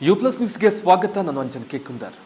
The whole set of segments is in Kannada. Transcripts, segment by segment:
ಯು ಪ್ಲಸ್ ನ್ಯೂಸ್ಗೆ ಸ್ವಾಗತ ನಾನು ಅಂಜನ್ ಕೆ ಕುಂದರ್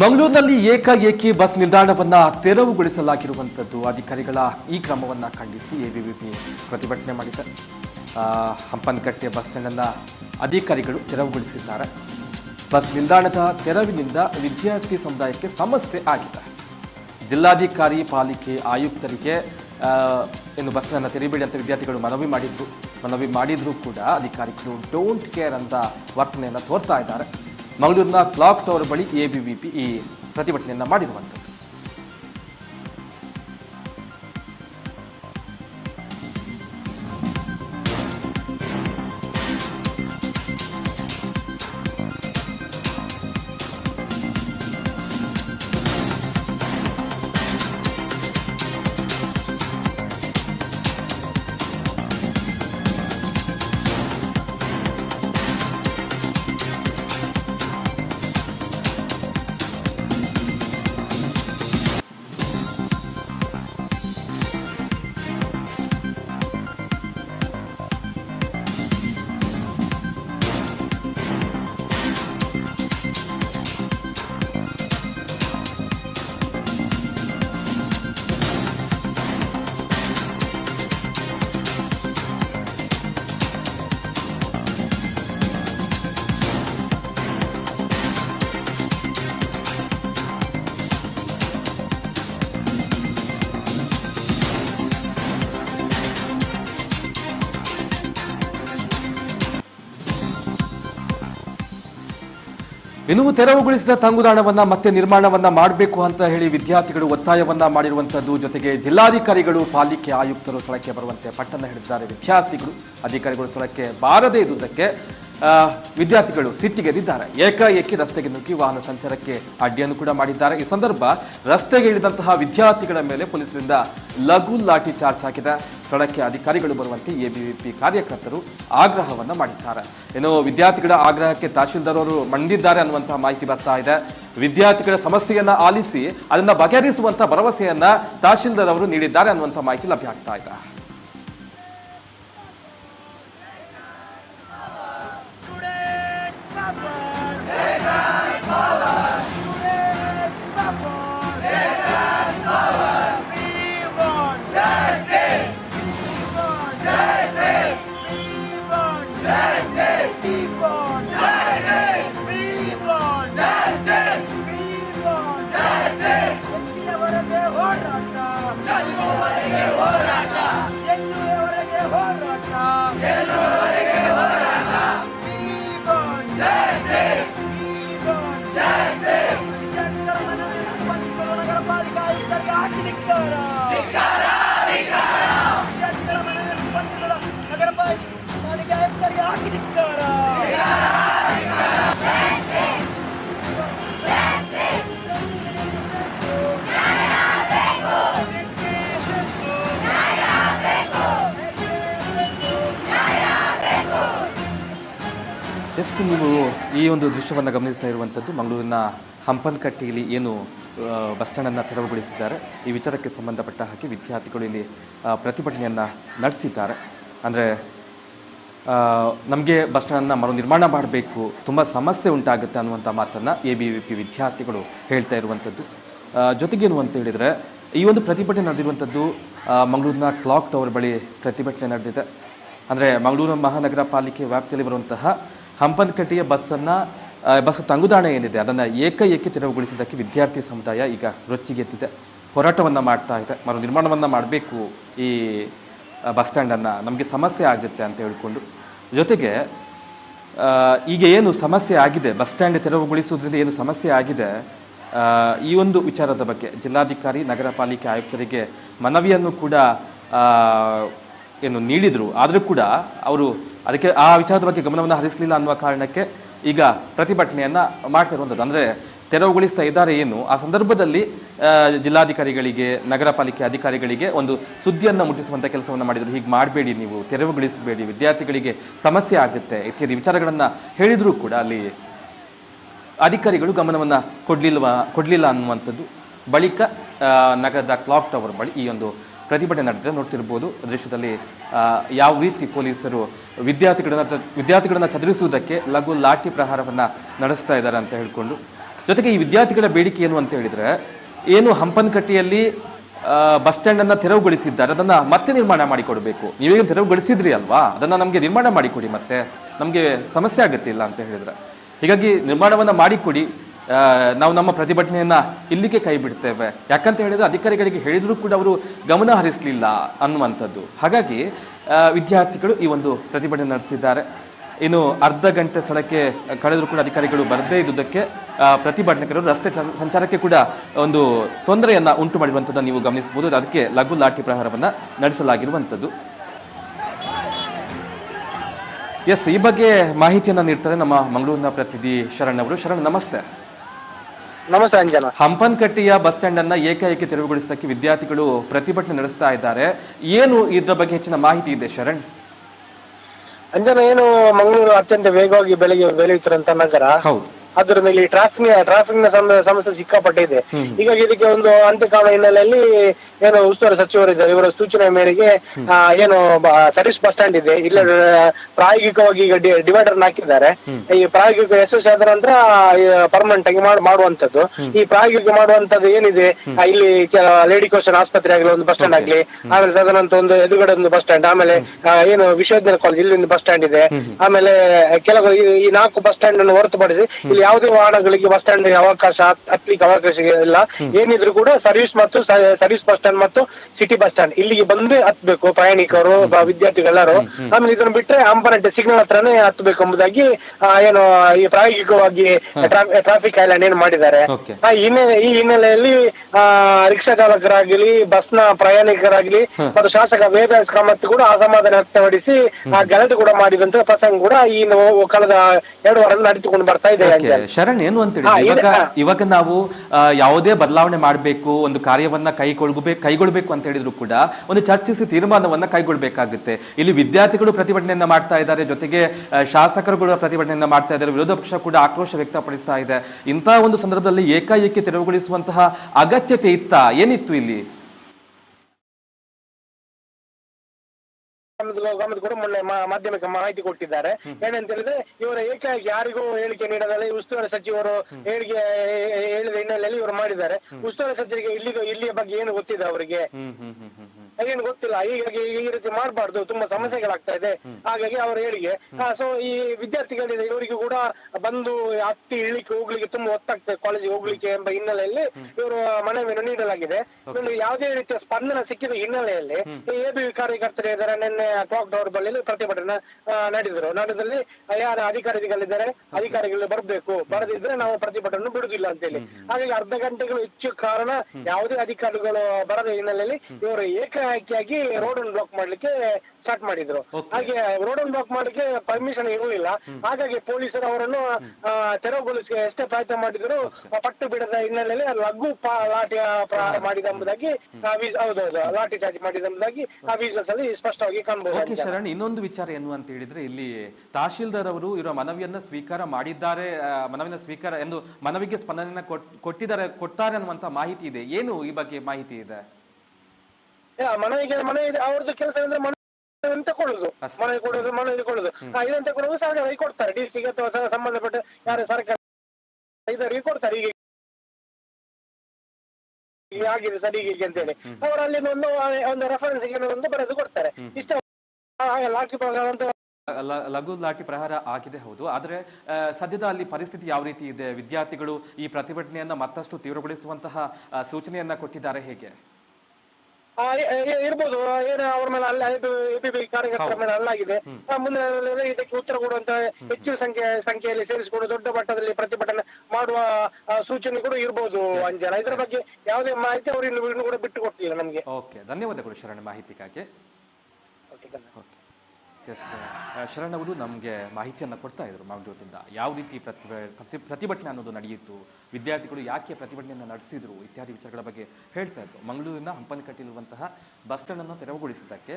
ಮಂಗಳೂರಿನಲ್ಲಿ ಏಕಾಏಕಿ ಬಸ್ ನಿಲ್ದಾಣವನ್ನ ತೆರವುಗೊಳಿಸಲಾಗಿರುವಂಥದ್ದು ಅಧಿಕಾರಿಗಳ ಈ ಕ್ರಮವನ್ನ ಖಂಡಿಸಿ ಎಬಿವಿಪಿ ಪ್ರತಿಭಟನೆ ಮಾಡಿದ್ದಾರೆ ಹಂಪನಕಟ್ಟೆ ಬಸ್ ಸ್ಟ್ಯಾಂಡ್ ಅಧಿಕಾರಿಗಳು ತೆರವುಗೊಳಿಸಿದ್ದಾರೆ. ಬಸ್ ನಿಲ್ದಾಣದ ತೆರವಿನಿಂದ ವಿದ್ಯಾರ್ಥಿ ಸಮುದಾಯಕ್ಕೆ ಸಮಸ್ಯೆ ಆಗಿದೆ. ಜಿಲ್ಲಾಧಿಕಾರಿ ಪಾಲಿಕೆ ಆಯುಕ್ತರಿಗೆ ಇನ್ನು ಏನು ಬಸ್ನನ್ನು ತೆರಿಬೇಡಿ ಅಂತ ವಿದ್ಯಾರ್ಥಿಗಳು ಮನವಿ ಮಾಡಿದ್ರು. ಮನವಿ ಮಾಡಿದರೂ ಕೂಡ ಅಧಿಕಾರಿಗಳು ಡೋಂಟ್ ಕೇರ್ ಅಂತ ವರ್ತನೆಯನ್ನು ತೋರ್ತಾ ಇದ್ದಾರೆ. ಮಂಗಳೂರಿನ ಕ್ಲಾಕ್ ಟವರ್ ಬಳಿ ಎಬಿವಿಪಿ ಈ ಪ್ರತಿಭಟನೆಯನ್ನು ಮಾಡಿರುವಂಥದ್ದು. ಇನ್ನು ತೆರವುಗೊಳಿಸಿದ ತಂಗುದಾಣವನ್ನ ಮತ್ತೆ ನಿರ್ಮಾಣವನ್ನ ಮಾಡಬೇಕು ಅಂತ ಹೇಳಿ ವಿದ್ಯಾರ್ಥಿಗಳು ಒತ್ತಾಯವನ್ನ ಮಾಡಿರುವಂತದ್ದು ಜೊತೆಗೆ ಜಿಲ್ಲಾಧಿಕಾರಿಗಳು, ಪಾಲಿಕೆ ಆಯುಕ್ತರು ಸ್ಥಳಕ್ಕೆ ಬರುವಂತೆ ಪಟ್ಟಣ ಹಿಡಿದಿದ್ದಾರೆ. ವಿದ್ಯಾರ್ಥಿಗಳು, ಅಧಿಕಾರಿಗಳು ಸ್ಥಳಕ್ಕೆ ಬಾರದೇ ಇರುವುದಕ್ಕೆ ವಿದ್ಯಾರ್ಥಿಗಳು ಸಿಟ್ಟಿಗೆದಿದ್ದಾರೆ ಏಕಾಏಕಿ ರಸ್ತೆಗೆ ನುಗ್ಗಿ ವಾಹನ ಸಂಚಾರಕ್ಕೆ ಅಡ್ಡಿಯನ್ನು ಕೂಡ ಮಾಡಿದ್ದಾರೆ. ಈ ಸಂದರ್ಭ ರಸ್ತೆಗೆ ಇಳಿದಂತಹ ವಿದ್ಯಾರ್ಥಿಗಳ ಮೇಲೆ ಪೊಲೀಸರಿಂದ ಲಘು ಲಾಠಿ ಚಾರ್ಜ್ ಹಾಕಿದೆ. ಸ್ಥಳಕ್ಕೆ ಅಧಿಕಾರಿಗಳು ಬರುವಂತೆ ಎಬಿವಿಪಿ ಕಾರ್ಯಕರ್ತರು ಆಗ್ರಹವನ್ನು ಮಾಡಿದ್ದಾರೆ. ಇನ್ನು ವಿದ್ಯಾರ್ಥಿಗಳ ಆಗ್ರಹಕ್ಕೆ ತಹಶೀಲ್ದಾರ್ ಅವರು ಮಂಡಿದ್ದಾರೆ ಅನ್ನುವಂತಹ ಮಾಹಿತಿ ಬರ್ತಾ ಇದೆ. ವಿದ್ಯಾರ್ಥಿಗಳ ಸಮಸ್ಯೆಯನ್ನು ಆಲಿಸಿ ಅದನ್ನು ಬಗೆಹರಿಸುವಂತಹ ಭರವಸೆಯನ್ನ ತಹಶೀಲ್ದಾರ್ ಅವರು ನೀಡಿದ್ದಾರೆ ಅನ್ನುವಂಥ ಮಾಹಿತಿ ಲಭ್ಯ ಆಗ್ತಾ ಇದೆ. ಎಸ್ ನೀವು ಈ ಒಂದು ದೃಶ್ಯವನ್ನು ಗಮನಿಸ್ತಾ ಇರುವಂಥದ್ದು ಮಂಗಳೂರಿನ ಹಂಪನಕಟ್ಟೆಯಲ್ಲಿ ಏನು ಬಸ್ ಸ್ಟ್ಯಾಂಡನ್ನು ತೆರವುಗೊಳಿಸಿದ್ದಾರೆ. ಈ ವಿಚಾರಕ್ಕೆ ಸಂಬಂಧಪಟ್ಟ ಹಾಗೆ ವಿದ್ಯಾರ್ಥಿಗಳು ಇಲ್ಲಿ ಪ್ರತಿಭಟನೆಯನ್ನು ನಡೆಸಿದ್ದಾರೆ. ಅಂದರೆ ನಮಗೆ ಬಸ್ ಸ್ಟ್ಯಾಂಡನ್ನು ಮರು ನಿರ್ಮಾಣ ಮಾಡಬೇಕು, ತುಂಬ ಸಮಸ್ಯೆ ಉಂಟಾಗುತ್ತೆ ಅನ್ನುವಂಥ ಮಾತನ್ನು ಎ ಬಿ ವಿ ಪಿ ವಿದ್ಯಾರ್ಥಿಗಳು ಹೇಳ್ತಾ ಇರುವಂಥದ್ದು ಜೊತೆಗೇನು ಅಂತ ಹೇಳಿದರೆ, ಈ ಒಂದು ಪ್ರತಿಭಟನೆ ನಡೆದಿರುವಂಥದ್ದು ಮಂಗಳೂರಿನ ಕ್ಲಾಕ್ ಟವರ್ ಬಳಿ ಪ್ರತಿಭಟನೆ ನಡೆದಿದೆ. ಅಂದರೆ, ಮಂಗಳೂರು ಮಹಾನಗರ ಪಾಲಿಕೆ ವ್ಯಾಪ್ತಿಯಲ್ಲಿ ಬರುವಂತಹ ಹಂಪನಕಟ್ಟೆಯ ಬಸ್ಸನ್ನು ಬಸ್ ತಂಗುದಾಣ ಏನಿದೆ, ಅದನ್ನು ಏಕಾಏಕಿ ತೆರವುಗೊಳಿಸಿದ್ದಕ್ಕೆ ವಿದ್ಯಾರ್ಥಿ ಸಮುದಾಯ ಈಗ ರೊಚ್ಚಿಗೆದ್ದಿದೆ ಹೋರಾಟವನ್ನು ಮಾಡ್ತಾ ಇದೆ. ಮರು ನಿರ್ಮಾಣವನ್ನು ಮಾಡಬೇಕು ಈ ಬಸ್ ಸ್ಟ್ಯಾಂಡನ್ನು. ನಮಗೆ ಸಮಸ್ಯೆ ಆಗುತ್ತೆ ಅಂತ ಹೇಳಿಕೊಂಡು. ಜೊತೆಗೆ ಈಗ ಏನು ಸಮಸ್ಯೆ ಆಗಿದೆ, ಬಸ್ ಸ್ಟ್ಯಾಂಡ್ ತೆರವುಗೊಳಿಸುವುದರಿಂದ ಏನು ಸಮಸ್ಯೆ ಆಗಿದೆ ಈ ಒಂದು ವಿಚಾರದ ಬಗ್ಗೆ ಜಿಲ್ಲಾಧಿಕಾರಿ, ನಗರ ಪಾಲಿಕೆ ಆಯುಕ್ತರಿಗೆ ಮನವಿಯನ್ನು ಕೂಡ ಏನು ನೀಡಿದರು. ಆದರೂ ಕೂಡ ಅವರು ಅದಕ್ಕೆ ಆ ವಿಚಾರದ ಬಗ್ಗೆ ಗಮನವನ್ನು ಹರಿಸಲಿಲ್ಲ ಅನ್ನುವ ಕಾರಣಕ್ಕೆ ಈಗ ಪ್ರತಿಭಟನೆಯನ್ನು ಮಾಡ್ತಾ ಇರುವಂಥದ್ದು ಅಂದರೆ ತೆರವುಗೊಳಿಸ್ತಾ ಇದ್ದಾರೆ ಏನು? ಆ ಸಂದರ್ಭದಲ್ಲಿ ಜಿಲ್ಲಾಧಿಕಾರಿಗಳಿಗೆ, ನಗರ ಪಾಲಿಕೆ ಅಧಿಕಾರಿಗಳಿಗೆ ಒಂದು ಸುದ್ದಿಯನ್ನು ಮುಟ್ಟಿಸುವಂಥ ಕೆಲಸವನ್ನು ಮಾಡಿದರು. ಹೀಗೆ ಮಾಡಬೇಡಿ ನೀವು, ತೆರವುಗೊಳಿಸಬೇಡಿ, ವಿದ್ಯಾರ್ಥಿಗಳಿಗೆ ಸಮಸ್ಯೆ ಆಗುತ್ತೆ, ಇತ್ಯಾದಿ ವಿಚಾರಗಳನ್ನು ಹೇಳಿದರೂ ಕೂಡ ಅಲ್ಲಿ ಅಧಿಕಾರಿಗಳು ಗಮನವನ್ನು ಕೊಡಲಿಲ್ವ, ಕೊಡಲಿಲ್ಲ ಅನ್ನುವಂಥದ್ದು. ಬಳಿಕ ನಗರದ ಕ್ಲಾಕ್ ಟವರ್ ಬಳಿ ಈ ಒಂದು ಪ್ರತಿಭಟನೆ ನಡೆದಿದೆ. ನೋಡ್ತಿರ್ಬೋದು ದೃಶ್ಯದಲ್ಲಿ ಯಾವ ರೀತಿ ಪೊಲೀಸರು ವಿದ್ಯಾರ್ಥಿಗಳನ್ನ ವಿದ್ಯಾರ್ಥಿಗಳನ್ನ ಚದುರಿಸುವುದಕ್ಕೆ ಲಘು ಲಾಠಿ ಪ್ರಹಾರವನ್ನು ನಡೆಸ್ತಾ ಇದ್ದಾರೆ ಅಂತ ಹೇಳಿಕೊಂಡು. ಜೊತೆಗೆ ಈ ವಿದ್ಯಾರ್ಥಿಗಳ ಬೇಡಿಕೆ ಏನು ಅಂತ ಹೇಳಿದರೆ, ಏನು ಹಂಪನಕಟ್ಟಿಯಲ್ಲಿ ಬಸ್ ಸ್ಟ್ಯಾಂಡ್ ಅನ್ನ ತೆರವುಗೊಳಿಸಿದ್ದಾರೆ, ಅದನ್ನು ಮತ್ತೆ ನಿರ್ಮಾಣ ಮಾಡಿಕೊಡಬೇಕು. ನೀವೇನು ತೆರವುಗೊಳಿಸಿದ್ರಿ ಅಲ್ವಾ? ಅದನ್ನು ನಮಗೆ ನಿರ್ಮಾಣ ಮಾಡಿಕೊಡಿ ಮತ್ತೆ. ನಮಗೆ ಸಮಸ್ಯೆ ಆಗುತ್ತಿಲ್ಲ ಅಂತ ಹೇಳಿದರೆ. ಹೀಗಾಗಿ ನಿರ್ಮಾಣವನ್ನು ಮಾಡಿಕೊಡಿ. ನಾವು ನಮ್ಮ ಪ್ರತಿಭಟನೆಯನ್ನು ಇಲ್ಲಿಗೆ ಕೈ ಬಿಡ್ತೇವೆ. ಯಾಕಂತ ಹೇಳಿದ್ರೆ ಅಧಿಕಾರಿಗಳಿಗೆ ಹೇಳಿದರೂ ಕೂಡ ಅವರು ಗಮನ ಹರಿಸಲಿಲ್ಲ ಅನ್ನುವಂಥದ್ದು. ಹಾಗಾಗಿ ವಿದ್ಯಾರ್ಥಿಗಳು ಈ ಒಂದು ಪ್ರತಿಭಟನೆ ನಡೆಸಿದ್ದಾರೆ. ಇನ್ನು ಅರ್ಧ ಗಂಟೆ ಸ್ಥಳಕ್ಕೆ ಕಳೆದರೂ ಕೂಡ ಅಧಿಕಾರಿಗಳು ಬರದೇ ಇದ್ದುದಕ್ಕೆ ಪ್ರತಿಭಟನೆಕರು ರಸ್ತೆ ಸಂಚಾರಕ್ಕೆ ಕೂಡ ಒಂದು ತೊಂದರೆಯನ್ನು ಉಂಟು ಮಾಡಿರುವಂಥದ್ದನ್ನು ನೀವು ಗಮನಿಸಬಹುದು. ಅದಕ್ಕೆ ಲಘು ಲಾಠಿ ಪ್ರಹಾರವನ್ನು ನಡೆಸಲಾಗಿರುವಂಥದ್ದು. ಎಸ್, ಈ ಬಗ್ಗೆ ಮಾಹಿತಿಯನ್ನು ನೀಡ್ತಾರೆ ನಮ್ಮ ಮಂಗಳೂರಿನ ಪ್ರತಿನಿಧಿ ಶರಣ್ ಅವರು. ಶರಣ್, ನಮಸ್ತೆ. ನಮಸ್ತೆ ಅಂಜನ. ಹಂಪನ್ಕಟ್ಟಿಯ ಬಸ್ ಸ್ಟ್ಯಾಂಡ್ ಅನ್ನ ಏಕಾಏಕಿ ತೆರವುಗೊಳಿಸೋದಕ್ಕೆ ವಿದ್ಯಾರ್ಥಿಗಳು ಪ್ರತಿಭಟನೆ ನಡೆಸ್ತಾ ಇದ್ದಾರೆ. ಏನು ಇದ್ರ ಬಗ್ಗೆ ಹೆಚ್ಚಿನ ಮಾಹಿತಿ ಇದೆ ಶರಣ್? ಅಂಜನ ಏನು ಮಂಗಳೂರು ಅತ್ಯಂತ ವೇಗವಾಗಿ ಬೆಳಗ್ಗೆ ಬೆಳೆಯುತ್ತಿರುವಂತ ನಗರ? ಹೌದು. ಅದರಿಂದ ಇಲ್ಲಿ ಟ್ರಾಫಿಕ್ ಟ್ರಾಫಿಕ್ನ ಸಮಸ್ಯೆ ಸಿಕ್ಕಾಪಟ್ಟೆ ಇದೆ ಹೀಗಾಗಿ ಇದಕ್ಕೆ ಒಂದು ಅಂತ್ಯ ಕಾಣುವ ಹಿನ್ನೆಲೆಯಲ್ಲಿ ಏನು ಉಸ್ತುವಾರಿ ಸಚಿವರಿದ್ದಾರೆ ಇವರ ಸೂಚನೆ ಮೇರೆಗೆ ಆ, ಏನು ಸರ್ವಿಸ್ ಬಸ್ ಸ್ಟ್ಯಾಂಡ್ ಇದೆ. ಇಲ್ಲ ಪ್ರಾಯೋಗಿಕವಾಗಿ ಈಗ ಡಿವೈಡರ್ ಹಾಕಿದ್ದಾರೆ. ಈ ಪ್ರಾಯೋಗಿಕ ಯಶಸ್ವಿ ಆದ ನಂತರ ಪರ್ಮನೆಂಟ್ ಆಗಿ ಮಾಡ್- ಮಾಡುವಂತದ್ದು ಈ ಪ್ರಾಯೋಗಿಕ ಮಾಡುವಂತದ್ದು ಏನಿದೆ? ಇಲ್ಲಿ ಲೇಡಿ ಕ್ವಶನ್ ಆಸ್ಪತ್ರೆ ಆಗಲಿ ಒಂದು ಬಸ್ ಸ್ಟ್ಯಾಂಡ್ ಆಗಲಿ. ಆಮೇಲೆ ತದನಂತರ ಒಂದು ಎದುರುಗಡೆ ಒಂದು ಬಸ್ ಸ್ಟ್ಯಾಂಡ್ ಆಮೇಲೆ ಏನು ವಿಶ್ವವಿದ್ಯಾಲಯ ಕಾಲೇಜ್ ಇಲ್ಲಿ ಒಂದು ಬಸ್ ಸ್ಟ್ಯಾಂಡ್ ಇದೆ ಆಮೇಲೆ ಕೆಲವು ಈ- ಈ ನಾಲ್ಕು ಬಸ್ ಸ್ಟ್ಯಾಂಡ್ ಅನ್ನು ಹೊರತುಪಡಿಸಿ ಇಲ್ಲಿ ಯಾವುದೇ ವಾಹನಗಳಿಗೆ ಬಸ್ ಸ್ಟ್ಯಾಂಡ್ ಅವಕಾಶ ಹತ್- ಹತ್ಲಿಕ್ಕೆ ಅವಕಾಶ ಇಲ್ಲ. ಏನಿದ್ರು ಕೂಡ ಸರ್ವಿಸ್ ಮತ್ತು ಸರ್ವಿಸ್ ಬಸ್ ಸ್ಟ್ಯಾಂಡ್ ಮತ್ತು ಸಿಟಿ ಬಸ್ ಸ್ಟ್ಯಾಂಡ್ ಇಲ್ಲಿಗೆ ಬಂದು ಹತ್ಬೇಕು ಪ್ರಯಾಣಿಕರು ವಿದ್ಯಾರ್ಥಿಗಳೆಲ್ಲರೂ. ಆಮೇಲೆ ಇದನ್ನು ಬಿಟ್ರೆ ಹಂಪನಟ್ಟೆ ಸಿಗ್ನಲ್ ಹತ್ರನೇ ಹತ್ಬೇಕು ಎಂಬುದಾಗಿ ಏನು ಈ ಪ್ರಾಯೋಗಿಕವಾಗಿ ಟ್ರಾಫಿಕ್ ಐಲ್ಯಾಂಡ್ ಏನ್ ಮಾಡಿದ್ದಾರೆ. ಈ ಹಿನ್ನೆಲೆಯಲ್ಲಿ ಆ ರಿಕ್ಷಾ ಚಾಲಕರಾಗಲಿ ಬಸ್ನ ಪ್ರಯಾಣಿಕರಾಗಲಿ ಮತ್ತು ಶಾಸಕ ವೇದಾಸ್ ಕಾಮತ್ ಕೂಡ ಅಸಮಾಧಾನ ವ್ಯಕ್ತಪಡಿಸಿ ಆ ಗಲಾಟೆ ಕೂಡ ಮಾಡಿದಂತ ಪ್ರಸಂಗ ಕೂಡ ಈ ಕಳೆದ ಎರಡು ವಾರದಲ್ಲಿ ನಡೆದುಕೊಂಡು ಬರ್ತಾ ಇದೆ ಶರಣ್ ಏನು ಅಂತ ಹೇಳಿ ಇವಾಗ ಇವಾಗ ನಾವು ಯಾವುದೇ ಬದಲಾವಣೆ ಮಾಡಬೇಕು ಒಂದು ಕಾರ್ಯವನ್ನ ಕೈಗೊಳ್ಳಬೇಕು ಕೈಗೊಳ್ಬೇಕು ಅಂತ ಹೇಳಿದ್ರು ಕೂಡ ಒಂದು ಚರ್ಚಿಸಿ ತೀರ್ಮಾನವನ್ನ ಕೈಗೊಳ್ಬೇಕಾಗುತ್ತೆ. ಇಲ್ಲಿ ವಿದ್ಯಾರ್ಥಿಗಳು ಪ್ರತಿಭಟನೆಯನ್ನ ಮಾಡ್ತಾ ಇದ್ದಾರೆ ಜೊತೆಗೆ ಶಾಸಕರುಗಳು ಪ್ರತಿಭಟನೆಯನ್ನ ಮಾಡ್ತಾ ಇದ್ದಾರೆ ವಿರೋಧ ಪಕ್ಷ ಕೂಡ ಆಕ್ರೋಶ ವ್ಯಕ್ತಪಡಿಸ್ತಾ ಇದೆ. ಇಂತಹ ಒಂದು ಸಂದರ್ಭದಲ್ಲಿ ಏಕಾಏಕಿ ತೆರವುಗೊಳಿಸುವಂತಹ ಅಗತ್ಯತೆ ಇತ್ತ? ಏನಿತ್ತು ಇಲ್ಲಿ? ಗಮನದ ಕೂಡ ಮೊನ್ನೆ ಮಾಧ್ಯಮಕ್ಕೆ ಮಾಹಿತಿ ಕೊಟ್ಟಿದ್ದಾರೆ. ಏನಂತ ಹೇಳಿದ್ರೆ ಇವರ ಏಕಾಏಕಿ ಯಾರಿಗೂ ಹೇಳಿಕೆ ನೀಡದಲ್ಲ ಉಸ್ತುವಾರಿ ಸಚಿವರು ಹೇಳಿಕೆ ಹೇಳಿದ ಹಿನ್ನೆಲೆಯಲ್ಲಿ ಇವರು ಮಾಡಿದ್ದಾರೆ. ಉಸ್ತುವಾರಿ ಸಚಿವರಿಗೆ ಇಲ್ಲಿಗೆ ಇಲ್ಲಿಯ ಬಗ್ಗೆ ಏನು ಗೊತ್ತಿದೆ ಅವರಿಗೆ? ಏನು ಗೊತ್ತಿಲ್ಲ. ಹೀಗಾಗಿ ಈ ರೀತಿ ಮಾಡಬಾರ್ದು. ತುಂಬಾ ಸಮಸ್ಯೆಗಳಾಗ್ತಾ ಇದೆ. ಹಾಗಾಗಿ ಅವರ ಹೇಳಿಕೆ. ಸೊ ಈ ವಿದ್ಯಾರ್ಥಿಗಳಿದೆ ಇವರಿಗೂ ಕೂಡ ಬಂದು ಹತ್ತಿ ಇಳಿಕೆ ಹೋಗ್ಲಿಕ್ಕೆ ತುಂಬಾ ಒತ್ತಾಗ್ತದೆ. ಕಾಲೇಜಿಗೆ ಹೋಗ್ಲಿಕ್ಕೆ ಎಂಬ ಹಿನ್ನೆಲೆಯಲ್ಲಿ ಇವರು ಮನವಿಯನ್ನು ನೀಡಲಾಗಿದೆ. ಯಾವುದೇ ರೀತಿಯ ಸ್ಪಂದನ ಸಿಕ್ಕಿದ ಹಿನ್ನೆಲೆಯಲ್ಲಿ ಈ ಎಬಿ ಕಾರ್ಯಕರ್ತರು ಇದ್ದಾರೆ. ನಿನ್ನೆ ಕ್ಲಾಕ್ ಡೌರ್ ಬಳಿ ಪ್ರತಿಭಟನೆ ನಡೆದರು ನಡೆದಲ್ಲಿ ಯಾರು ಅಧಿಕಾರಿಗಳಿದ್ದಾರೆ ಅಧಿಕಾರಿಗಳು ಬರಬೇಕು. ಬರದಿದ್ರೆ ನಾವು ಪ್ರತಿಭಟನೆ ಬಿಡುದಿಲ್ಲ ಅಂತೇಳಿ. ಹಾಗಾಗಿ ಅರ್ಧ ಗಂಟೆಗಳು ಹೆಚ್ಚು ಕಾರಣ ಯಾವುದೇ ಅಧಿಕಾರಿಗಳು ಬರದ ಹಿನ್ನೆಲೆಯಲ್ಲಿ ಇವರು ಏಕಾಏಕಿಯಾಗಿ ರೋಡ್ ಅನ್ನು ಬ್ಲಾಕ್ ಮಾಡ್ಲಿಕ್ಕೆ ಸ್ಟಾರ್ಟ್ ಮಾಡಿದ್ರು. ಹಾಗೆ ರೋಡ್ ಅನ್ನು ಬ್ಲಾಕ್ ಮಾಡ್ಲಿಕ್ಕೆ ಪರ್ಮಿಷನ್ ಇರಲಿಲ್ಲ. ಹಾಗಾಗಿ ಪೊಲೀಸರು ಅವರನ್ನು ತೆರವುಗೊಳಿಸಿ ಎಷ್ಟೇ ಪ್ರಯತ್ನ ಮಾಡಿದ್ರು ಪಟ್ಟು ಬಿಡದ ಹಿನ್ನೆಲೆಯಲ್ಲಿ ಲಘು ಲಾಠಿ ಮಾಡಿದ ಎಂಬುದಾಗಿ ಹೌದೌದು ಲಾಠಿ ಚಾರ್ಜ್ ಮಾಡಿದ ಎಂಬುದಾಗಿ ಆ ವಿಜುವಲ್ಸ್ ಅಲ್ಲಿ ಸ್ಪಷ್ಟವಾಗಿ ಕಾಣಬಹುದು ಶರಣ್ ಇನ್ನೊಂದು ವಿಚಾರ ಏನು ಅಂತ ಹೇಳಿದ್ರೆ ಇಲ್ಲಿ ತಹಶೀಲ್ದಾರ್ ಅವರು ಇರೋ ಮನವಿಯನ್ನ ಸ್ವೀಕಾರ ಮಾಡಿದ್ದಾರೆ ಮನವಿನ ಸ್ವೀಕಾರ ಎಂದು ಮನವಿಗೆ ಸ್ಪಂದನೆಯನ್ನ ಕೊಟ್- ಕೊಟ್ಟಿದ್ದಾರೆ ಕೊಡ್ತಾರೆ ಅನ್ನುವಂತ ಮಾಹಿತಿ ಇದೆ. ಏನು ಈ ಬಗ್ಗೆ ಮಾಹಿತಿ ಇದೆ? ಮನೆಗೆ ಮನೆ ಅವ್ರದ್ದು ಕೆಲಸ ಅಂದ್ರೆ ಮನೆ ತಕೊಳ್ಳುದು ಅಷ್ಟೇ. ಮನೆ ಮನೆಯಲ್ಲಿ ಮನೆ ಕೊಡೋದು ಇದನ್ನು ತಕೊಳ್ಳೋದು ಸರ್ಕಾರ ಕೊಡ್ತಾರೆ. ಡಿ ಸಿಗೆ ಅಥವಾ ಸಂಬಂಧಪಟ್ಟ ಯಾರು ಸರ್ಕಾರ ಇದರಿಗೆ ಕೊಡ್ತಾರೆ. ಈಗ ಆಗಿದೆ ಸರಿ ಹೀಗೆ ಅಂತೇಳಿ. ಅವರು ಅಲ್ಲಿ ಒಂದು ಒಂದು ರೆಫರೆನ್ಸ್ ಒಂದು ಬರೆದು ಕೊಡ್ತಾರೆ. ಇಷ್ಟ. ಲಾಠಿ ಪ್ರಕಾರ ಅಂತ ಲಘು ಲಾಠಿ ಪ್ರಹಾರ ಆಗಿದೆ ಹೌದು. ಆದರೆ ಸದ್ಯದ ಅಲ್ಲಿ ಪರಿಸ್ಥಿತಿ ಯಾವ ರೀತಿ ಇದೆ? ವಿದ್ಯಾರ್ಥಿಗಳು ಈ ಪ್ರತಿಭಟನೆಯನ್ನ ಮತ್ತಷ್ಟು ತೀವ್ರಗೊಳಿಸುವಂತಹ ಸೂಚನೆಯನ್ನ ಕೊಟ್ಟಿದ್ದಾರೆ ಹೇಗೆ? ಇರ್ಬೋದು. ಏನ ಅವ್ರ ಮೇಲೆ ಅಲ್ಲ ಎಪಿಬಿ ಕಾರ್ಯಕರ್ತರ ಮೇಲೆ ಅಲ್ಲಾಗಿದೆ ಆಗಿದೆ. ಮುಂದೆ ಇದಕ್ಕೆ ಉತ್ತರ ಕೊಡುವಂತ ಹೆಚ್ಚಿನ ಸಂಖ್ಯೆ ಸಂಖ್ಯೆಯಲ್ಲಿ ಸೇರಿಸಿಕೊಂಡು ದೊಡ್ಡ ಮಟ್ಟದಲ್ಲಿ ಪ್ರತಿಭಟನೆ ಮಾಡುವ ಸೂಚನೆ ಕೂಡ ಇರ್ಬೋದು ಅಂಜನ ಇದರ ಬಗ್ಗೆ ಯಾವುದೇ ಮಾಹಿತಿ ಅವರು ಇನ್ನು ಇನ್ನು ಕೂಡ ಬಿಟ್ಟು ಕೊಟ್ಟಿಲ್ಲ ನಮಗೆ. ಓಕೆ ಧನ್ಯವಾದಗಳು ಶರಣ ಮಾಹಿತಿಗಾಗಿ ಓಕೆ, ಧನ್ಯವಾದ. ಎಸ್ ಶರಣವರು ನಮಗೆ ಮಾಹಿತಿಯನ್ನು ಕೊಡ್ತಾ ಇದ್ರು ಮಂಗಳೂರಿನಿಂದ ಯಾವ ರೀತಿ ಪ್ರತಿ ಪ್ರತಿ- ಪ್ರತಿಭಟನೆ ಅನ್ನೋದು ನಡೆಯಿತು, ವಿದ್ಯಾರ್ಥಿಗಳು ಯಾಕೆ ಪ್ರತಿಭಟನೆಯನ್ನು ನಡೆಸಿದ್ರು ಇತ್ಯಾದಿ ವಿಚಾರಗಳ ಬಗ್ಗೆ ಹೇಳ್ತಾ ಇದ್ರು. ಮಂಗಳೂರಿನ ಹಂಪನಕಟ್ಟೆಯಲ್ಲಿರುವಂತಹ ಬಸ್ ಸ್ಟ್ಯಾಂಡನ್ನು ತೆರವುಗೊಳಿಸಿದ್ದಕ್ಕೆ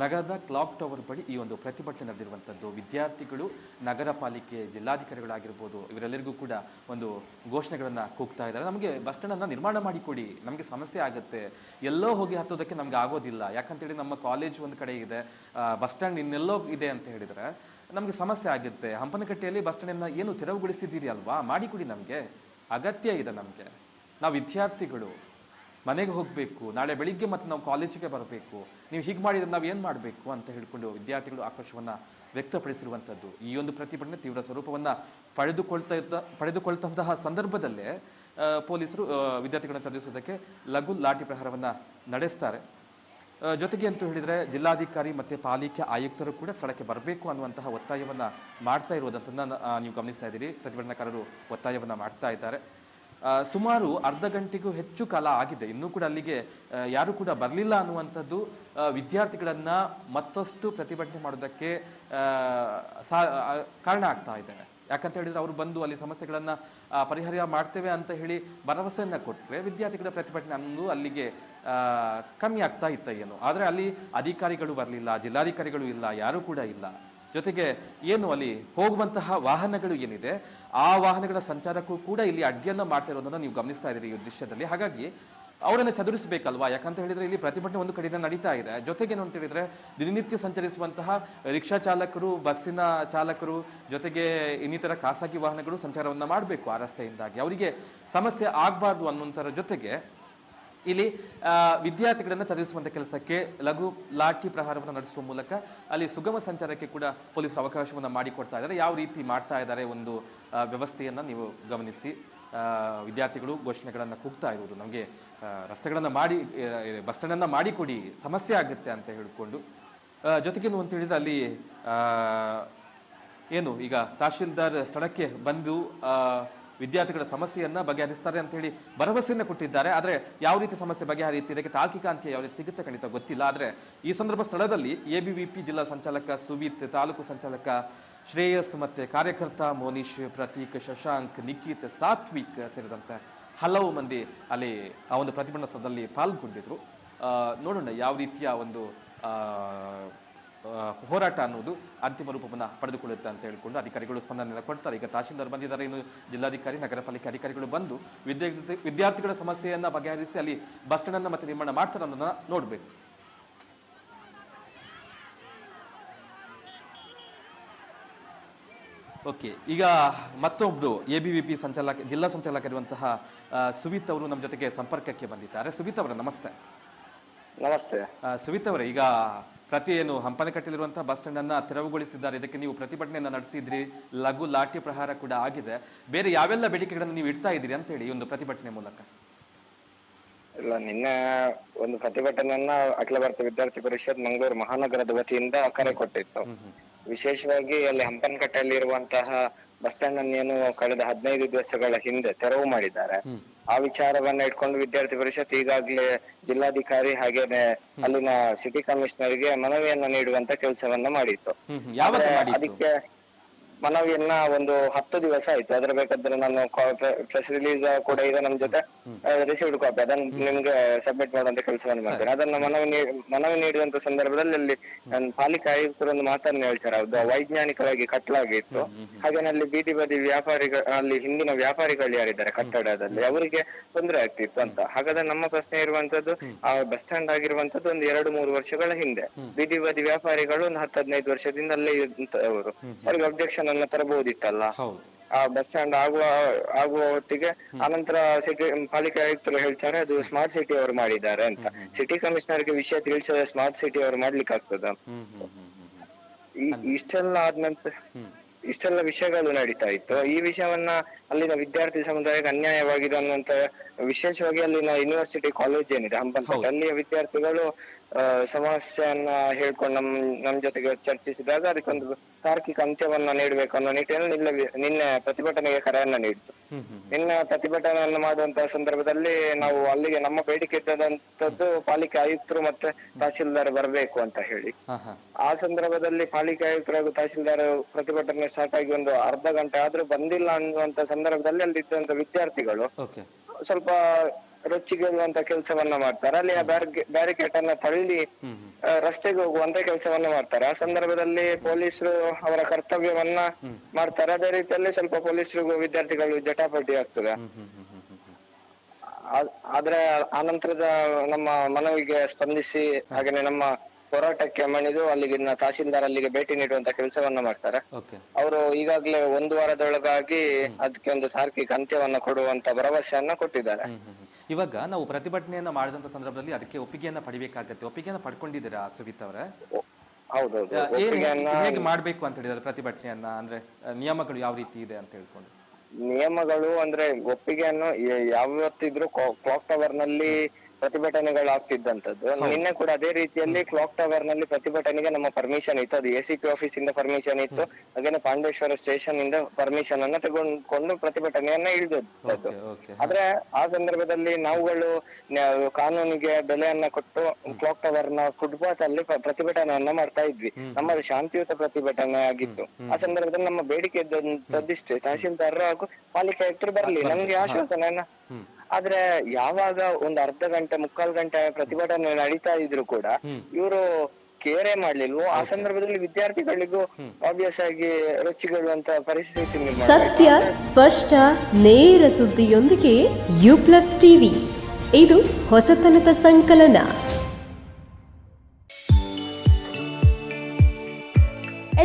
ನಗರದ ಕ್ಲಾಕ್ ಟವರ್ ಬಳಿ ಈ ಒಂದು ಪ್ರತಿಭಟನೆ ನಡೆದಿರುವಂಥದ್ದು ವಿದ್ಯಾರ್ಥಿಗಳು, ನಗರ ಪಾಲಿಕೆ ಜಿಲ್ಲಾಧಿಕಾರಿಗಳಾಗಿರ್ಬೋದು, ಇವರೆಲ್ಲರಿಗೂ ಕೂಡ ಒಂದು ಘೋಷಣೆಗಳನ್ನು ಕೂಗ್ತಾ ಇದ್ದಾರೆ. ನಮಗೆ ಬಸ್ ಸ್ಟ್ಯಾಂಡನ್ನು ನಿರ್ಮಾಣ ಮಾಡಿಕೊಡಿ. ನಮಗೆ ಸಮಸ್ಯೆ ಆಗುತ್ತೆ. ಎಲ್ಲೋ ಹೋಗಿ ಹತ್ತೋದಕ್ಕೆ ನಮ್ಗೆ ಆಗೋದಿಲ್ಲ. ಯಾಕಂತೇಳಿ ನಮ್ಮ ಕಾಲೇಜ್ ಒಂದು ಕಡೆ ಇದೆ. ಬಸ್ ಸ್ಟ್ಯಾಂಡ್ ಇನ್ನೆಲ್ಲೋ ಇದೆ ಅಂತ ಹೇಳಿದರೆ ನಮಗೆ ಸಮಸ್ಯೆ ಆಗುತ್ತೆ. ಹಂಪನಕಟ್ಟೆಯಲ್ಲಿ ಬಸ್ ಸ್ಟ್ಯಾಂಡನ್ನು ಏನು ತೆರವುಗೊಳಿಸಿದ್ದೀರಿ ಅಲ್ವಾ? ಮಾಡಿಕೊಡಿ ನಮಗೆ. ಅಗತ್ಯ ಇದೆ ನಮಗೆ. ನಾವು ವಿದ್ಯಾರ್ಥಿಗಳು ಮನೆಗೆ ಹೋಗಬೇಕು, ನಾಳೆ ಬೆಳಿಗ್ಗೆ ಮತ್ತೆ ನಾವು ಕಾಲೇಜಿಗೆ ಬರಬೇಕು, ನೀವು ಹೀಗೆ ಮಾಡಿದ್ರೆ ನಾವು ಏನು ಮಾಡಬೇಕು ಅಂತ ಹೇಳಿಕೊಂಡು ವಿದ್ಯಾರ್ಥಿಗಳು ಆಕ್ರೋಶವನ್ನು ವ್ಯಕ್ತಪಡಿಸಿರುವಂಥದ್ದು. ಈ ಒಂದು ಪ್ರತಿಭಟನೆ ತೀವ್ರ ಸ್ವರೂಪವನ್ನು ಪಡೆದುಕೊಳ್ತಾ ಇದ್ದ, ಪಡೆದುಕೊಳ್ತಂತಹ ಸಂದರ್ಭದಲ್ಲೇ ಪೊಲೀಸರು ವಿದ್ಯಾರ್ಥಿಗಳನ್ನು ಚದುರಿಸೋದಕ್ಕೆ ಲಘು ಲಾಠಿ ಪ್ರಹಾರವನ್ನು ನಡೆಸ್ತಾರೆ. ಜೊತೆಗೆ ಅಂತೂ ಹೇಳಿದರೆ ಜಿಲ್ಲಾಧಿಕಾರಿ ಮತ್ತು ಪಾಲಿಕೆ ಆಯುಕ್ತರು ಕೂಡ ಸ್ಥಳಕ್ಕೆ ಬರಬೇಕು ಅನ್ನುವಂತಹ ಒತ್ತಾಯವನ್ನು ಮಾಡ್ತಾ ಇರುವುದಂತ ನೀವು ಗಮನಿಸ್ತಾ ಇದ್ದೀರಿ. ಪ್ರತಿಭಟನಾಕಾರರು ಒತ್ತಾಯವನ್ನು ಮಾಡ್ತಾ ಇದ್ದಾರೆ. ಸುಮಾರು ಅರ್ಧ ಗಂಟೆಗೂ ಹೆಚ್ಚು ಕಾಲ ಆಗಿದೆ. ಇನ್ನೂ ಕೂಡ ಅಲ್ಲಿಗೆ ಯಾರು ಕೂಡ ಬರಲಿಲ್ಲ ಅನ್ನುವಂಥದ್ದು ವಿದ್ಯಾರ್ಥಿಗಳನ್ನು ಮತ್ತಷ್ಟು ಪ್ರತಿಭಟನೆ ಮಾಡೋದಕ್ಕೆ ಸಾ ಕಾರಣ ಆಗ್ತಾ ಇದೆ ಯಾಕಂತ ಹೇಳಿದ್ರೆ ಅವರು ಬಂದು ಅಲ್ಲಿ ಸಮಸ್ಯೆಗಳನ್ನ ಪರಿಹಾರ ಮಾಡ್ತೇವೆ ಅಂತ ಹೇಳಿ ಭರವಸೆಯನ್ನ ಕೊಟ್ಟರೆ ವಿದ್ಯಾರ್ಥಿಗಳ ಪ್ರತಿಭಟನೆ ಅನ್ನೋದು ಅಲ್ಲಿಗೆ ಕಮ್ಮಿ ಆಗ್ತಾ ಇತ್ತ ಏನು. ಆದರೆ ಅಲ್ಲಿ ಅಧಿಕಾರಿಗಳು ಬರಲಿಲ್ಲ, ಜಿಲ್ಲಾಧಿಕಾರಿಗಳು ಇಲ್ಲ, ಯಾರೂ ಕೂಡ ಇಲ್ಲ. ಜೊತೆಗೆ ಏನು ಅಲ್ಲಿ ಹೋಗುವಂತಹ ವಾಹನಗಳು ಏನಿದೆ, ಆ ವಾಹನಗಳ ಸಂಚಾರಕ್ಕೂ ಕೂಡ ಇಲ್ಲಿ ಅಡ್ಡಿಯನ್ನ ಮಾಡ್ತಾ ಇರೋದನ್ನ ನೀವು ಗಮನಿಸ್ತಾ ಇದ್ದೀರಿ ಈ ದೃಶ್ಯದಲ್ಲಿ. ಹಾಗಾಗಿ ಅವರನ್ನು ಚದುರಿಸಬೇಕಲ್ವಾ? ಯಾಕಂತ ಹೇಳಿದ್ರೆ ಇಲ್ಲಿ ಪ್ರತಿಭಟನೆ ಒಂದು ಕಡೆಯಿಂದ ನಡೀತಾ ಇದೆ. ಜೊತೆಗೆ ಏನು ಅಂತ ಹೇಳಿದ್ರೆ ದಿನನಿತ್ಯ ಸಂಚರಿಸುವಂತಹ ರಿಕ್ಷಾ ಚಾಲಕರು, ಬಸ್ಸಿನ ಚಾಲಕರು, ಜೊತೆಗೆ ಇನ್ನಿತರ ಖಾಸಗಿ ವಾಹನಗಳು ಸಂಚಾರವನ್ನ ಮಾಡಬೇಕು ಆ ರಸ್ತೆಯಿಂದಾಗಿ. ಅವರಿಗೆ ಸಮಸ್ಯೆ ಆಗಬಾರ್ದು ಅನ್ನುವಂಥರ ಜೊತೆಗೆ ಇಲ್ಲಿ ವಿದ್ಯಾರ್ಥಿಗಳನ್ನು ಚದುರಿಸುವಂತ ಕೆಲಸಕ್ಕೆ ಲಘು ಲಾಠಿ ಪ್ರಹಾರವನ್ನು ನಡೆಸುವ ಮೂಲಕ ಅಲ್ಲಿ ಸುಗಮ ಸಂಚಾರಕ್ಕೆ ಕೂಡ ಪೊಲೀಸರು ಅವಕಾಶವನ್ನು ಮಾಡಿಕೊಡ್ತಾ ಇದ್ದಾರೆ. ಯಾವ ರೀತಿ ಮಾಡ್ತಾ ಇದ್ದಾರೆ ಒಂದು ವ್ಯವಸ್ಥೆಯನ್ನು ನೀವು ಗಮನಿಸಿ. ವಿದ್ಯಾರ್ಥಿಗಳು ಘೋಷಣೆಗಳನ್ನು ಕೂಗ್ತಾ ಇರುವುದು ನಮಗೆ ರಸ್ತೆಗಳನ್ನು ಮಾಡಿ ಬಸ್ ಸ್ಟ್ಯಾಂಡನ್ನು ಮಾಡಿಕೊಡಿ, ಸಮಸ್ಯೆ ಆಗುತ್ತೆ ಅಂತ ಹೇಳಿಕೊಂಡು. ಜೊತೆಗೆ ಜೊತೆಗೇನು ಅಂತ ಹೇಳಿದ್ರೆ ಅಲ್ಲಿ ಏನು ಈಗ ತಹಶೀಲ್ದಾರ್ ಸ್ಥಳಕ್ಕೆ ಬಂದು ವಿದ್ಯಾರ್ಥಿಗಳ ಸಮಸ್ಯೆಯನ್ನ ಬಗೆಹರಿಸ್ತಾರೆ ಅಂತ ಹೇಳಿ ಭರವಸೆಯನ್ನು ಕೊಟ್ಟಿದ್ದಾರೆ. ಆದರೆ ಯಾವ ರೀತಿ ಸಮಸ್ಯೆ ಬಗೆಹರಿಯುತ್ತೆ? ಇದಕ್ಕೆ ತಾರ್ಕಿಕ ಅಂತ್ಯ ಯಾವ ರೀತಿ ಸಿಗುತ್ತೆ ಖಂಡಿತ ಗೊತ್ತಿಲ್ಲ. ಆದರೆ ಈ ಸಂದರ್ಭ ಸ್ಥಳದಲ್ಲಿ ಎಬಿವಿಪಿ ಜಿಲ್ಲಾ ಸಂಚಾಲಕ ಸುವಿತ್, ತಾಲೂಕು ಸಂಚಾಲಕ ಶ್ರೇಯಸ್ ಮತ್ತೆ ಕಾರ್ಯಕರ್ತ ಮೋನೀಶ್, ಪ್ರತೀಕ್, ಶಶಾಂಕ್, ನಿಖಿತ್, ಸಾತ್ವಿಕ್ ಸೇರಿದಂತೆ ಹಲವು ಮಂದಿ ಅಲ್ಲಿ ಆ ಒಂದು ಪ್ರತಿಭಟನಾ ಸ್ಥಳದಲ್ಲಿ ಪಾಲ್ಗೊಂಡಿದ್ರು ನೋಡೋಣ ಯಾವ ರೀತಿಯ ಒಂದು ಹೋರಾಟ ಅನ್ನೋದು ಅಂತಿಮ ರೂಪವನ್ನು ಪಡೆದುಕೊಳ್ಳುತ್ತೆ ಅಂತ ಹೇಳಿಕೊಂಡು ಅಧಿಕಾರಿಗಳು ಸ್ಪಂದನೆ ಕೊಡ್ತಾರೆ. ಈಗ ತಹಶೀಲ್ದಾರ್ ಬಂದಿದ್ದಾರೆ, ಇನ್ನು ಜಿಲ್ಲಾಧಿಕಾರಿ ನಗರ ಪಾಲಿಕೆ ಅಧಿಕಾರಿಗಳು ಬಂದು ವಿದ್ಯಾರ್ಥಿ ವಿದ್ಯಾರ್ಥಿಗಳ ಸಮಸ್ಯೆಯನ್ನು ಬಗೆಹರಿಸಿ ಅಲ್ಲಿ ಬಸ್ ಸ್ಟ್ಯಾಂಡನ್ನು ಮತ್ತೆ ನಿರ್ಮಾಣ ಮಾಡ್ತಾರೆ ಅನ್ನೋದನ್ನ ನೋಡಬೇಕು. ಓಕೆ, ಈಗ ಮತ್ತೊಬ್ಬರು ಎ ಬಿ ವಿ ಪಿ ಸಂಚಾಲಕ, ಜಿಲ್ಲಾ ಸಂಚಾಲಕರಿರುವಂತಹ ಸುಮಿತ್ ಅವರು ನಮ್ಮ ಜೊತೆಗೆ ಸಂಪರ್ಕಕ್ಕೆ ಬಂದಿದ್ದಾರೆ. ಸುಮಿತ್ ಅವರ, ನಮಸ್ತೆ. ನಮಸ್ತೆ. ಸುವಿತ್ ಅವರೇ ಈಗ ಪ್ರತಿ ಏನು ಹಂಪನಕಟ್ಟೆಲಿರುವಂತಹ ಬಸ್ ಸ್ಟ್ಯಾಂಡ್ ಅನ್ನ ತೆರವುಗೊಳಿಸಿದ್ದಾರೆ. ಇದಕ್ಕೆ ನೀವು ಪ್ರತಿಭಟನೆಯನ್ನ ನಡೆಸಿದ್ರಿ ಲಘು ಲಾಠಿ ಪ್ರಹಾರ ಕೂಡ ಆಗಿದೆ. ಬೇರೆ ಯಾವೆಲ್ಲ ಬೇಡಿಕೆಗಳನ್ನು ನೀವು ಇಡ್ತಾ ಇದ್ದೀರಿ ಅಂತ ಹೇಳಿ ಒಂದು ಪ್ರತಿಭಟನೆ ಮೂಲಕ? ಇಲ್ಲ ನಿನ್ನೆ ಒಂದು ಪ್ರತಿಭಟನೆಯನ್ನ ಅಖಿಲ ಭಾರತ ವಿದ್ಯಾರ್ಥಿ ಪರಿಷತ್ ಮಂಗಳೂರು ಮಹಾನಗರದ ವತಿಯಿಂದ ಕರೆ ಕೊಟ್ಟಿತ್ತು. ವಿಶೇಷವಾಗಿ ಅಲ್ಲಿ ಹಂಪನಕಟ್ಟೆಯಲ್ಲಿ ಇರುವಂತಹ ಬಸ್ ಸ್ಟ್ಯಾಂಡ್ ಏನು ಕಳೆದ ಹದಿನೈದು ದಿವಸಗಳ ಹಿಂದೆ ತೆರವು ಮಾಡಿದ್ದಾರೆ. ಆ ವಿಚಾರವನ್ನ ಇಟ್ಕೊಂಡು ವಿದ್ಯಾರ್ಥಿ ಪರಿಷತ್ ಈಗಾಗಲೇ ಜಿಲ್ಲಾಧಿಕಾರಿ ಹಾಗೇನೆ ಅಲ್ಲಿನ ಸಿಟಿ ಕಮಿಷನರ್ಗೆ ಮನವಿಯನ್ನ ನೀಡುವಂತ ಕೆಲಸವನ್ನ ಮಾಡಿತ್ತು? ಅದಕ್ಕೆ ಮನವಿಯನ್ನ ಒಂದು ಹತ್ತು ದಿವಸ ಆಯ್ತು. ಅದ್ರ ಬೇಕಾದ್ರೆ ನಾನು ಪ್ರೆಸ್ ರಿಲೀಸ್ ಕೂಡ ಇದೆ ನಮ್ ಜೊತೆ ರಿಸೀವ್ಡ್ ಕಾಪಿ ಅದನ್ನ ನಿಮ್ಗೆ ಸಬ್ಮಿಟ್ ಮಾಡುವಂತ ಕೆಲಸವನ್ನು ಮಾಡ್ತೇನೆ. ಅದನ್ನ ಮನವಿ ಮನವಿ ನೀಡಿದಂತ ಸಂದರ್ಭದಲ್ಲಿ ಅಲ್ಲಿ ಪಾಲಿಕೆ ಆಯುಕ್ತರು ಒಂದು ಮಾತನ್ನ ಹೇಳ್ತಾರೆ. ಅದು ವೈಜ್ಞಾನಿಕವಾಗಿ ಕಟ್ಲಾಗಿತ್ತು ಹಾಗೇನೆ ಅಲ್ಲಿ ಬೀದಿ ಬದಿ ವ್ಯಾಪಾರಿಗಳ ಅಲ್ಲಿ ಹಿಂದಿನ ವ್ಯಾಪಾರಿಗಳು ಯಾರಿದ್ದಾರೆ ಕಟ್ಟಡದಲ್ಲಿ ಅವರಿಗೆ ತೊಂದರೆ ಆಗ್ತಿತ್ತು ಅಂತ. ಹಾಗಾದ್ರೆ ನಮ್ಮ ಪ್ರಶ್ನೆ ಇರುವಂತದ್ದು ಆ ಬಸ್ ಸ್ಟ್ಯಾಂಡ್ ಆಗಿರುವಂತದ್ದು ಒಂದು ಎರಡು ಮೂರು ವರ್ಷಗಳ ಹಿಂದೆ. ಬೀದಿ ಬದಿ ವ್ಯಾಪಾರಿಗಳು ಒಂದು ಹತ್ತು ಹದಿನೈದು ವರ್ಷದಿಂದ ಅಲ್ಲೇ ಅವರು. ಅವ್ರಿಗೆ ಅಬ್ಜೆಕ್ಷನ್ ಅನ್ನ ತರಬಹುದಿತ್ತಲ್ಲ ಹೌದು. ಆ ಬಸ್ ಸ್ಟ್ಯಾಂಡ್ ಆಗುವ ಆಗುವ ಹೊತ್ತಿಗೆ ಆನಂತರ ಸಿಟಿ ಪಾಲಿಕೆ ಆಯುಕ್ತರು ಹೇಳ್ತಾರೆ ಅದು ಸ್ಮಾರ್ಟ್ ಸಿಟಿ ಅವರು ಮಾಡಿದ್ದಾರೆ ಅಂತ. ಸಿಟಿ ಕಮಿಷನರ್ಗೆ ವಿಷಯ ತಿಳಿಸಿದ್ರೆ ಸ್ಮಾರ್ಟ್ ಸಿಟಿ ಅವರು ಮಾಡ್ಲಿಕ್ಕೆ ಆಗ್ತದ ಇಷ್ಟೆಲ್ಲ ಆದ ನಂತರ. ಇಷ್ಟೆಲ್ಲ ವಿಷಯಗಳು ನಡೀತಾ ಇತ್ತು. ಈ ವಿಷಯವನ್ನ ಅಲ್ಲಿನ ವಿದ್ಯಾರ್ಥಿ ಸಮುದಾಯಕ್ಕೆ ಅನ್ಯಾಯವಾಗಿದೆ ಅನ್ನುವಂತ ವಿಶೇಷವಾಗಿ ಅಲ್ಲಿನ ಯೂನಿವರ್ಸಿಟಿ ಕಾಲೇಜ್ ಏನಿದೆ ಹಂಪನ್ ಅಲ್ಲಿಯ ವಿದ್ಯಾರ್ಥಿಗಳು ಸಮಸ್ಯೆಯನ್ನ ಹೇಳ್ಕೊಂಡು ನಮ್ ನಮ್ ಜೊತೆಗೆ ಚರ್ಚಿಸಿದಾಗ ಅದಕ್ಕೊಂದು ತಾರ್ಕಿಕ ಅಂತ್ಯವನ್ನ ನೀಡಬೇಕು ಅನ್ನೋ ನಿಟ್ಟಿನಲ್ಲಿ ನಿಲ್ಲ ನಿನ್ನೆ ಪ್ರತಿಭಟನೆಗೆ ಕರೆಯನ್ನ ನೀಡಿತು ನಿನ್ನ ಪ್ರತಿಭಟನೆಯನ್ನು ಮಾಡುವಂತಹ ಸಂದರ್ಭದಲ್ಲಿ ನಾವು ಅಲ್ಲಿಗೆ ನಮ್ಮ ಬೇಡಿಕೆ ಇಟ್ಟದಂತದ್ದು ಪಾಲಿಕೆ ಆಯುಕ್ತರು ಮತ್ತೆ ತಹಸೀಲ್ದಾರ್ ಬರಬೇಕು ಅಂತ ಹೇಳಿ. ಆ ಸಂದರ್ಭದಲ್ಲಿ ಪಾಲಿಕೆ ಆಯುಕ್ತರು ಹಾಗೂ ತಹಸೀಲ್ದಾರ್ ಪ್ರತಿಭಟನೆ ಸ್ಟಾರ್ಟ್ ಆಗಿ ಒಂದು ಅರ್ಧ ಗಂಟೆ ಆದ್ರೂ ಬಂದಿಲ್ಲ ಅನ್ನುವಂತ ಸಂದರ್ಭದಲ್ಲಿ ಅಲ್ಲಿ ಇದ್ದಂತ ವಿದ್ಯಾರ್ಥಿಗಳು ಸ್ವಲ್ಪ ರೊಚ್ಚಿಗೆಲ್ಲುವಂತ ಕೆಲಸವನ್ನ ಮಾಡ್ತಾರೆ. ಅಲ್ಲಿ ಬ್ಯಾರಿಕೇಡ್ ಅನ್ನ ತಳ್ಳಿ ರಸ್ತೆಗೆ ಹೋಗುವಂತ ಕೆಲಸವನ್ನ ಮಾಡ್ತಾರೆ. ಆ ಸಂದರ್ಭದಲ್ಲಿ ಪೊಲೀಸರು ಅವರ ಕರ್ತವ್ಯವನ್ನ ಮಾಡ್ತಾರೆ. ಅದೇ ರೀತಿಯಲ್ಲಿ ಸ್ವಲ್ಪ ಪೊಲೀಸರಿಗೂ ವಿದ್ಯಾರ್ಥಿಗಳು ಜಟಾಪಟಿ ಆಗ್ತದೆ. ಹ್ಮ್ ಆ- ನಂತರದ ಆನಂತರದ ನಮ್ಮ ಮನವಿಗೆ ಸ್ಪಂದಿಸಿ ಹಾಗೇನೆ ನಮ್ಮ ಹೋರಾಟಕ್ಕೆ ಮಣಿದು ಅಲ್ಲಿಗಿನ ತಹಸೀಲ್ದಾರ್ ಅಲ್ಲಿಗೆ ಭೇಟಿ ನೀಡುವಂತ ಕೆಲಸವನ್ನ ಮಾಡ್ತಾರೆ. ಅವರು ಈಗಾಗ್ಲೇ ಒಂದು ವಾರದೊಳಗಾಗಿ ಅದಕ್ಕೆ ಒಂದು ತಾರ್ಕಿಕ ಅಂತ್ಯವನ್ನ ಕೊಡುವಂತ ಭರವಸೆಯನ್ನ ಕೊಟ್ಟಿದ್ದಾರೆ. ಇವಾಗ ನಾವು ಪ್ರತಿಭಟನೆಯನ್ನ ಮಾಡಿದಂತ ಸಂದರ್ಭದಲ್ಲಿ ಅದಕ್ಕೆ ಒಪ್ಪಿಗೆಯನ್ನ ಪಡಿಬೇಕಾಗತ್ತೆ. ಒಪ್ಪಿಗೆಯನ್ನ ಪಡ್ಕೊಂಡಿದ್ದೀರಾ ಸುಬಿತ್ ಅವರೇ? ಹೇಗೆ ಮಾಡ್ಬೇಕು ಅಂತ ಹೇಳಿದ್ರೆ ಪ್ರತಿಭಟನೆಯನ್ನ? ಅಂದ್ರೆ ನಿಯಮಗಳು ಯಾವ ರೀತಿ ಇದೆ ಅಂತ ಹೇಳ್ಕೊಂಡು. ನಿಯಮಗಳು ಅಂದ್ರೆ ಒಪ್ಪಿಗೆಯನ್ನು ಯಾವತ್ತಿದ್ರು ಕ್ಲಾಕ್ ಟವರ್ನಲ್ಲಿ ಪ್ರತಿಭಟನೆಗಳು ಆಗ್ತಿದ್ದಂತದ್ದು ನಿನ್ನೆ ಕೂಡ ಅದೇ ರೀತಿಯಲ್ಲಿ ಕ್ಲಾಕ್ ಟವರ್ನಲ್ಲಿ ಪ್ರತಿಭಟನೆಗೆ ನಮ್ಮ ಪರ್ಮಿಷನ್ ಇತ್ತು. ಅದು ಎಸಿಪಿ ಆಫೀಸ್ ಇಂದ ಪರ್ಮಿಷನ್ ಇತ್ತು. ಹಾಗೇನೆ ಪಾಂಡೇಶ್ವರ ಸ್ಟೇಷನ್ ಇಂದ ಪರ್ಮಿಷನ್ ಅನ್ನ ತಗೊಂಡ್ಕೊಂಡು ಪ್ರತಿಭಟನೆಯನ್ನ ಇಳಿದದ್ದು. ಆದ್ರೆ ಆ ಸಂದರ್ಭದಲ್ಲಿ ನಾವುಗಳು ಕಾನೂನಿಗೆ ಬೆಲೆಯನ್ನ ಕೊಟ್ಟು ಕ್ಲಾಕ್ ಟವರ್ನ ಫುಟ್ಪಾತ್ ಅಲ್ಲಿ ಪ್ರ- ಪ್ರತಿಭಟನೆಯನ್ನ ಮಾಡ್ತಾ ಇದ್ವಿ. ನಮ್ಮದು ಶಾಂತಿಯುತ ಪ್ರತಿಭಟನೆ ಆಗಿತ್ತು. ಆ ಸಂದರ್ಭದಲ್ಲಿ ನಮ್ಮ ಬೇಡಿಕೆ ಇದ್ದಂತದ್ದಿಷ್ಟೇ ತಹಶೀಲ್ದಾರರು ಹಾಗೂ ಪಾಲಿಕೆ ಆಯುಕ್ತರು ಬರ್ಲಿ. ನಮ್ಗೆ ಆಶ್ವಾಸನೆಯನ್ನ ಆದ್ರೆ ಯಾವಾಗ ಒಂದ್ ಅರ್ಧ ಗಂಟೆ ಮುಕ್ಕಾಲು ಗಂಟೆ ಪ್ರತಿಭಟನೆ ನಡೀತಾ ಇದ್ರು ಕೂಡ ಇವರು ಕೇರೆ ಮಾಡ್ಲಿಲ್ವೋ? ಆ ಸಂದರ್ಭದಲ್ಲಿ ವಿದ್ಯಾರ್ಥಿಗಳಿಗೂ ಆಬ್ವಿಯಸ್ ಆಗಿ ಅಂತ ಪರಿಸ್ಥಿತಿ ನಿರ್ಮಾಣ ಸತ್ಯ ಸ್ಪಷ್ಟ ನೇರ ಸುದ್ದಿಯೊಂದಿಗೆ ಯು ಪ್ಲಸ್ ಟಿವಿ ಇದು ಹೊಸತನದ ಸಂಕಲನ.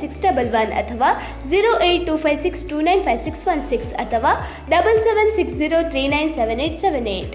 six double one ಅಥವಾ zero eight two five six two nine five six one six ಅಥವಾ double seven six zero three nine seven eight seven eight